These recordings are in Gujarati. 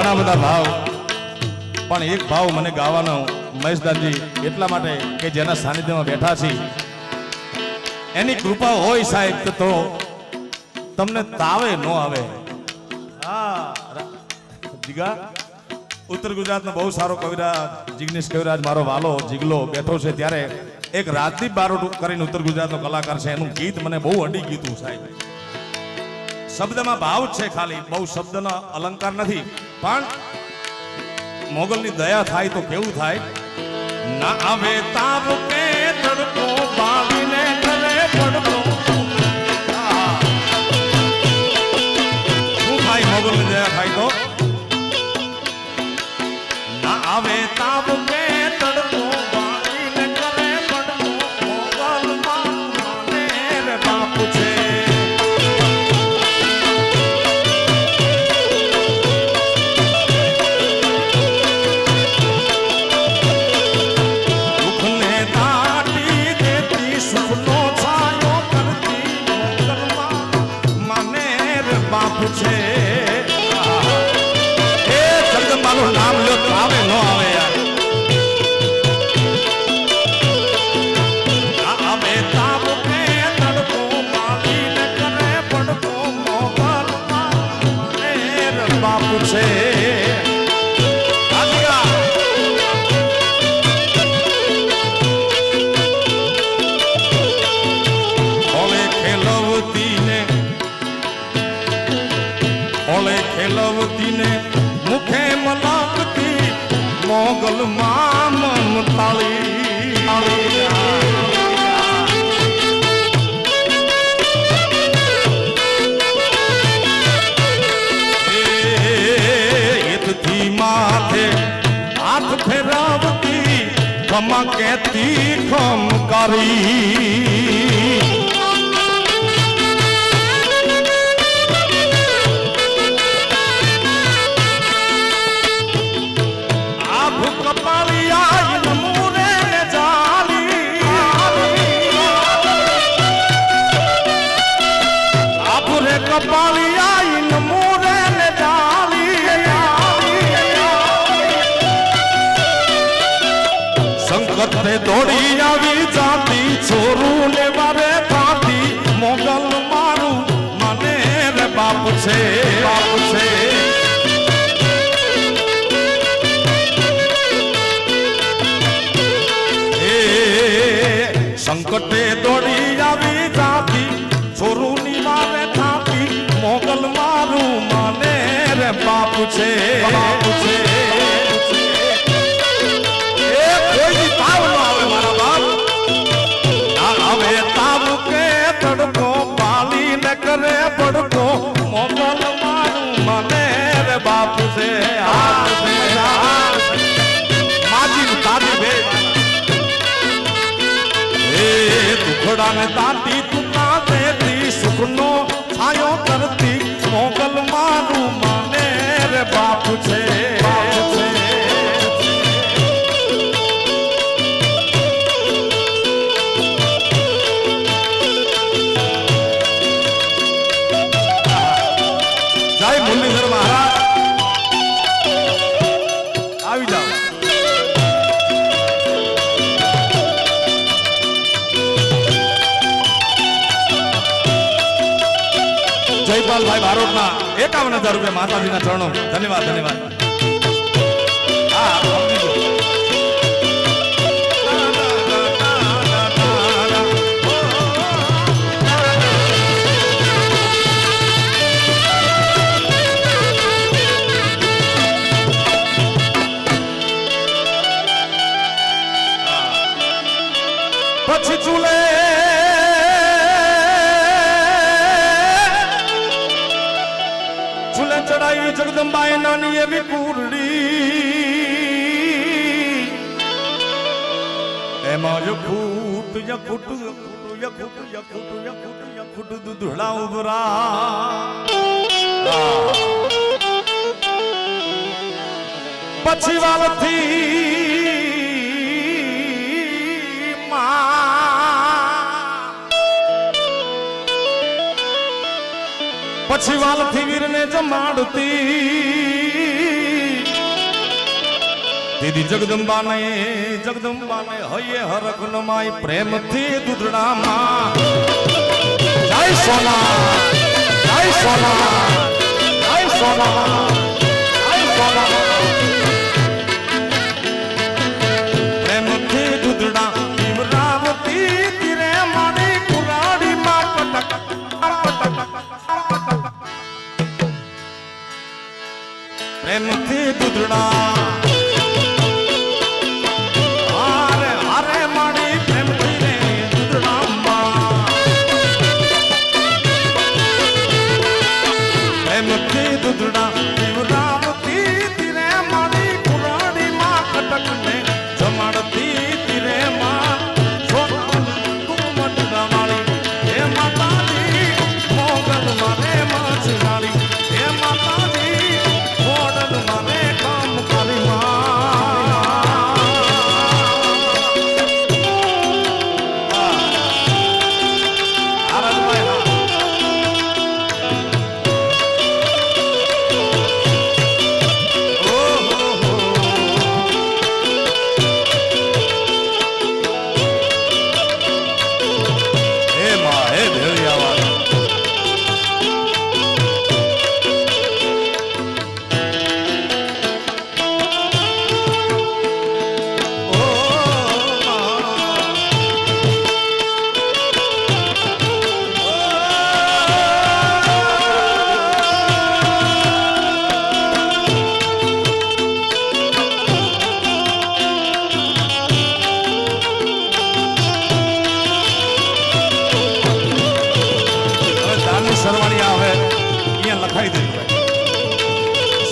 ઘણા બધા ભાવ. પણ એક ભાવ મને ગાવાનો મહેશદાનજી એટલા માટે કે જેના સાનિધ્યમાં બેઠા છીએ. એની કૃપા હોય સાહેબ તો- તમને તાવે ન આવે. હા જીગા, ઉત્તર ગુજરાતનો બહુ સારો કવિરાજ, જિગ્નેશ કવિરાજ મારો વાલો, જીગલો બેઠો છે ત્યારે એક રાજદીપ બારોટ કરીને ઉત્તર ગુજરાતનો કલાકાર છે. એનું ગીત મને બહુ અડી ગીતું સાહેબ. શબ્દમાં ભાવ છે ખાલી. બહુ શબ્દનો અલંકાર નથી. પણ મોગલની દયા થાય તો કેવું થાય? ના આવે તાપ કે તડકો, બાવીને ગલે પડતો. શું થાય મોગલની દયા થાય તો? ના આવે તાપ કે ઓલે ખેલવતી ને મુખે મલાવતી મોગલ માં મમતાળી માથે હાથ ફેરવતી, ખમા કેતી ખમ કરી આભ રે કપાળિયા નમૂને ને જાલી સંકટ ને દોડી આવી જાતી છોરું ને મારે થાતી મોગલ મારું મને રે બાપ છે બાપ છે. દાટી તું ના દેતી સુખનો જયપાલભાઈ બારોટના એકાવન હજાર રૂપિયા માતાજીના ચરણો. ધન્યવાદ ધન્યવાદ. હા, જગદંબાએ નાની એવી કુરડી એમાં યખૂટ યખૂટ યખૂટ યખૂટ યખૂટ યખૂટ યખૂટ દૂધડા ઉભરા. પછી વાલથી પછી વાલથી વીરને જમાડતી. દીદી જગદંબાને જગદંબાને હૈયે હરખ નમાય પ્રેમથી દૂધડામાં. જય સોના જય સોના જય સોના જય સોના. પ્રેમથી દૂધડા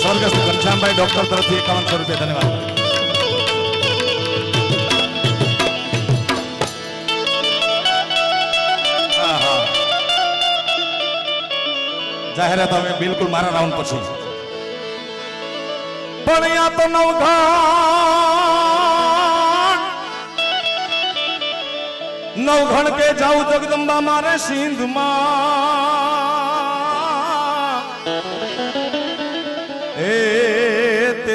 સ્વર્ગસ્થ ઘનશ્યામભાઈ ડોક્ટર તરફથી એકાવનસો રૂપિયા ધન્યવાદ જાહેરાત હવે બિલકુલ મારા રાઉન્ડ પછી પણ યા તો નવઘણ નવઘણ કે જાઉં જગદંબા મારે સિંધમાં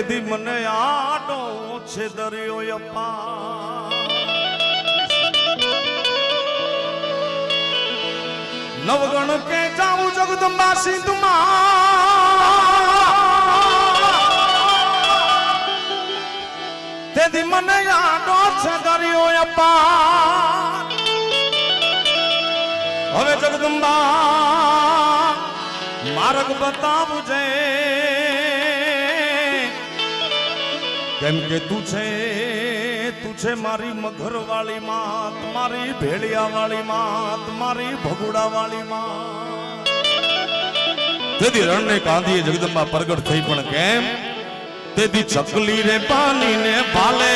તેથી મને આડો છે દરિયો અપા નવગણ કે જાઉં જગદંબા સિંધમાં. તેથી મને આડો છે દરિયો અપા હવે જગદંબા, માર્ગ બતાવજે કેમ કે તું છે તું છે મારી મઘર વાળી માત, મારી ભેળિયા વાળી માત, મારી ભગુડા વાળી માત. તેથી રણને કાંધીએ જગદંબા પ્રગટ થઈ પણ કેમ? તેથી ચકલી રે પાણી ને ભાલે.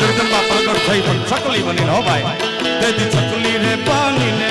જગદંબા પ્રગટ થઈ પણ ચકલી બની હો ભાઈ તેથી ચકલી રે પાણી ને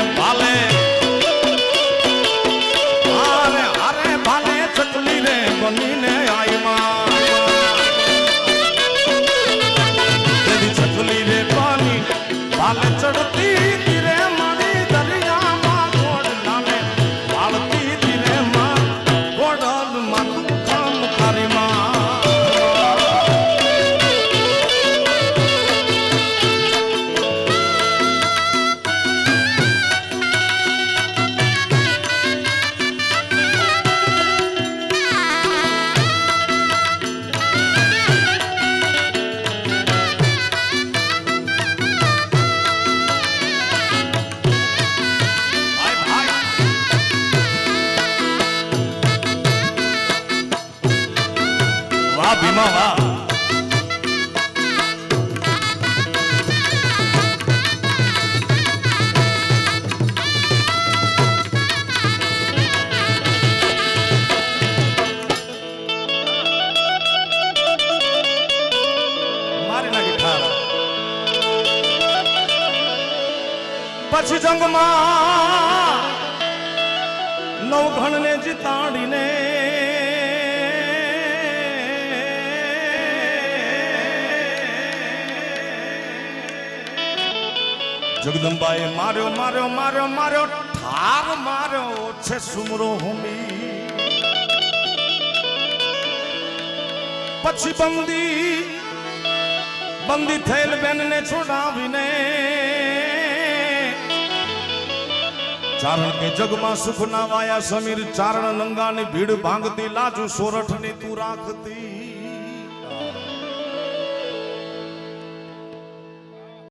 જંગમાં નવઘણને જીતાડીને જગદંબાએ માર્યો માર્યો માર્યો માર્યો, ઠાર માર્યો, છે સુમરો હોમી પછી બંદી બંદી થયેલ બેનને છોડાવીને ચારણ કે જગમાં સુખ ના વાયા સમીર ચારણ લંગાની ભીડ ભાંગતી, લાજુ સોરઠની તું રાખતી.